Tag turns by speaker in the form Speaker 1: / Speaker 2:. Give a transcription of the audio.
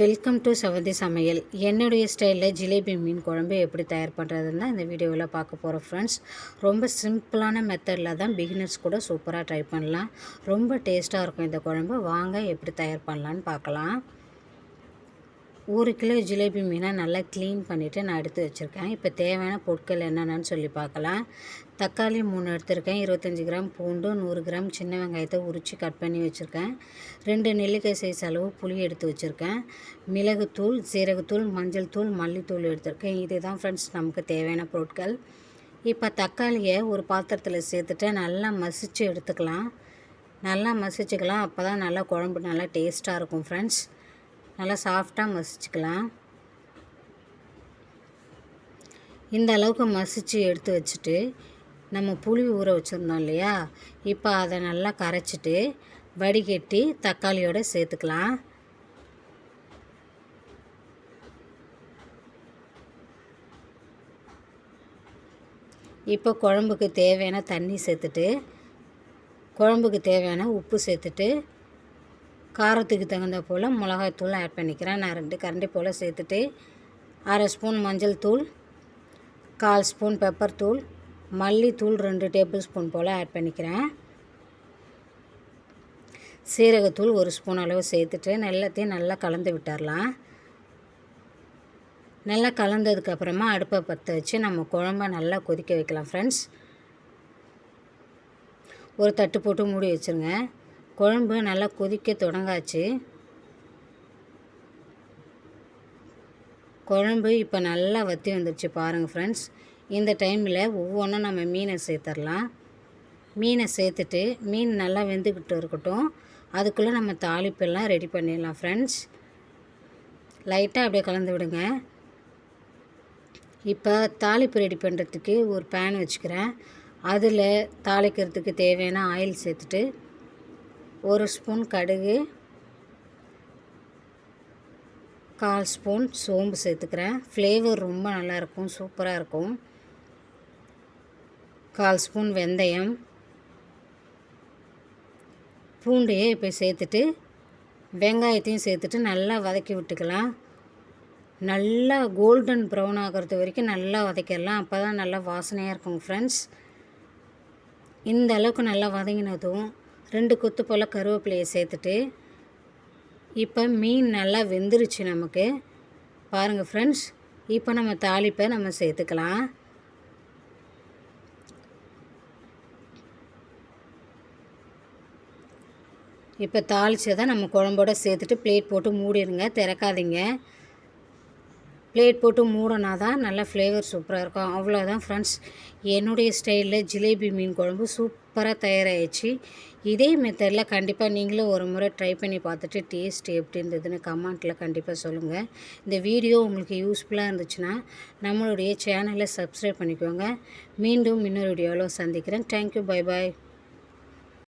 Speaker 1: Welcome to Savanthi சமையல். என்னுடைய ஸ்டைலில் ஜிலேபி மீன் குழம்பு எப்படி தயார் பண்ணுறதுன்னு இந்த வீடியோவில் பார்க்க போகிறோம் ஃப்ரெண்ட்ஸ் ரொம்ப சிம்பிளான மெத்தடில் தான் பிகினர்ஸ் கூட சூப்பராக ட்ரை பண்ணலாம். ரொம்ப டேஸ்ட்டாக இருக்கும் இந்த குழம்பு. வாங்க எப்படி தயார் பண்ணலான்னு பார்க்கலாம். ஒரு கிலோ ஜிலேபி மீனை நல்லா க்ளீன் பண்ணிவிட்டு நான் எடுத்து வச்சுருக்கேன். இப்போ தேவையான பொருட்கள் என்னென்னு சொல்லி பார்க்கலாம். தக்காளி மூணு எடுத்திருக்கேன். இருபத்தஞ்சி கிராம் பூண்டு நூறு கிராம் சின்ன வெங்காயத்தை உரித்து கட் பண்ணி வச்சுருக்கேன். ரெண்டு நெல்லிக்காய் சைஸ் அளவு புளி எடுத்து வச்சுருக்கேன். மிளகுத்தூள் சீரகத்தூள் மஞ்சள் தூள் மல்லித்தூள் எடுத்திருக்கேன். இது தான் ஃப்ரெண்ட்ஸ் நமக்கு தேவையான பொருட்கள். இப்போ தக்காளியை ஒரு பாத்திரத்தில் சேர்த்துட்டு நல்லா மசித்து எடுத்துக்கலாம். நல்லா மசிச்சுக்கலாம். அப்போ தான் நல்லா குழம்பு நல்லா டேஸ்ட்டாக இருக்கும் ஃப்ரெண்ட்ஸ் நல்லா சாஃப்டாக மசிச்சுக்கலாம். இந்த அளவுக்கு மசித்து எடுத்து வச்சுட்டு நம்ம புளி ஊற வச்சுருந்தோம் இல்லையா? இப்போ அதை நல்லா கரைச்சிட்டு வடிகட்டி தக்காளியோடு சேர்த்துக்கலாம். இப்போ குழம்புக்கு தேவையான தண்ணி சேர்த்துட்டு குழம்புக்கு தேவையான உப்பு சேர்த்துட்டு காரத்துக்கு தகுந்த போல் மிளகாய்த்தூள் ஆட் பண்ணிக்கிறேன். நான் ரெண்டு கரண்டி போல் சேர்த்துட்டு அரை ஸ்பூன் மஞ்சள் தூள் கால் ஸ்பூன் பெப்பர் தூள் மல்லித்தூள் ரெண்டு டேபிள் ஸ்பூன் போல் ஆட் பண்ணிக்கிறேன். சீரகத்தூள் ஒரு ஸ்பூன் அளவு சேர்த்துட்டு எல்லாத்தையும் நல்லா கலந்து விட்டுறலாம். நல்லா கலந்ததுக்கப்புறமா அடுப்பை பற்ற வச்சு நம்ம குழம்ப நல்லா கொதிக்க வைக்கலாம் ஃப்ரெண்ட்ஸ் ஒரு தட்டு போட்டு மூடி வச்சுருங்க. குழம்பு நல்லா கொதிக்க தொடங்காச்சு. குழம்பு இப்போ நல்லா வற்றி வந்துடுச்சு பாருங்கள் ஃப்ரெண்ட்ஸ் இந்த டைமில் ஒவ்வொன்றும் நம்ம மீனை சேர்த்துடலாம் மீனை சேர்த்துட்டு மீன் நல்லா வெந்துக்கிட்டு இருக்கட்டும். அதுக்குள்ளே நம்ம தாளிப்பெல்லாம் ரெடி பண்ணிடலாம் ஃப்ரெண்ட்ஸ் லைட்டாக அப்படியே கலந்து விடுங்க. இப்போ தாளிப்பு ரெடி பண்ணுறதுக்கு ஒரு பேன் வச்சுக்கிறேன். அதில் தாளிக்கிறதுக்கு தேவையான ஆயில் சேர்த்துட்டு ஒரு ஸ்பூன் கடுகு கால் ஸ்பூன் சோம்பு சேர்த்துக்கிறேன். ஃப்ளேவர் ரொம்ப நல்லாயிருக்கும் சூப்பராக இருக்கும் கால் ஸ்பூன் வெந்தயம். பூண்டையே இப்போ சேர்த்துட்டு வெங்காயத்தையும் சேர்த்துட்டு நல்லா வதக்கி விட்டுக்கலாம். நல்லா கோல்டன் ப்ரௌன் ஆகிறது வரைக்கும் நல்லா வதக்கிடலாம். அப்போ தான் நல்லா வாசனையாக இருக்கும் ஃப்ரெண்ட்ஸ் இந்த அளவுக்கு நல்லா வதங்கினதும் ரெண்டு கொத்து போல் கருவேப்பிலையை சேர்த்துட்டு இப்போ மீன் நல்லா வெந்துருச்சு நமக்கு. பாருங்கள் ஃப்ரெண்ட்ஸ் இப்போ நம்ம தாளிப்பை நம்ம சேர்த்துக்கலாம். இப்போ தாளித்ததை நம்ம குழம்போட சேர்த்துட்டு பிளேட் போட்டு மூடிடுங்க திறக்காதீங்க. பிளேட் போட்டு மூடனா தான் நல்லா ஃப்ளேவர் சூப்பராக இருக்கும். அவ்வளோதான் ஃப்ரெண்ட்ஸ் என்னுடைய ஸ்டைலில் ஜிலேபி மீன் குழம்பு சூப்பராக தயாராகிடுச்சு இதே மெத்தடில் கண்டிப்பாக நீங்களும் ஒரு முறை ட்ரை பண்ணி பார்த்துட்டு டேஸ்ட் எப்படி இருந்ததுன்னு கமெண்ட்டில் கண்டிப்பாக சொல்லுங்கள் இந்த வீடியோ உங்களுக்கு யூஸ்ஃபுல்லாக இருந்துச்சுன்னா நம்மளுடைய சேனலை சப்ஸ்கிரைப் பண்ணிக்கோங்க. மீண்டும் இன்னொரு வீடியோவில் சந்திக்கிறேன். Thank you bye bye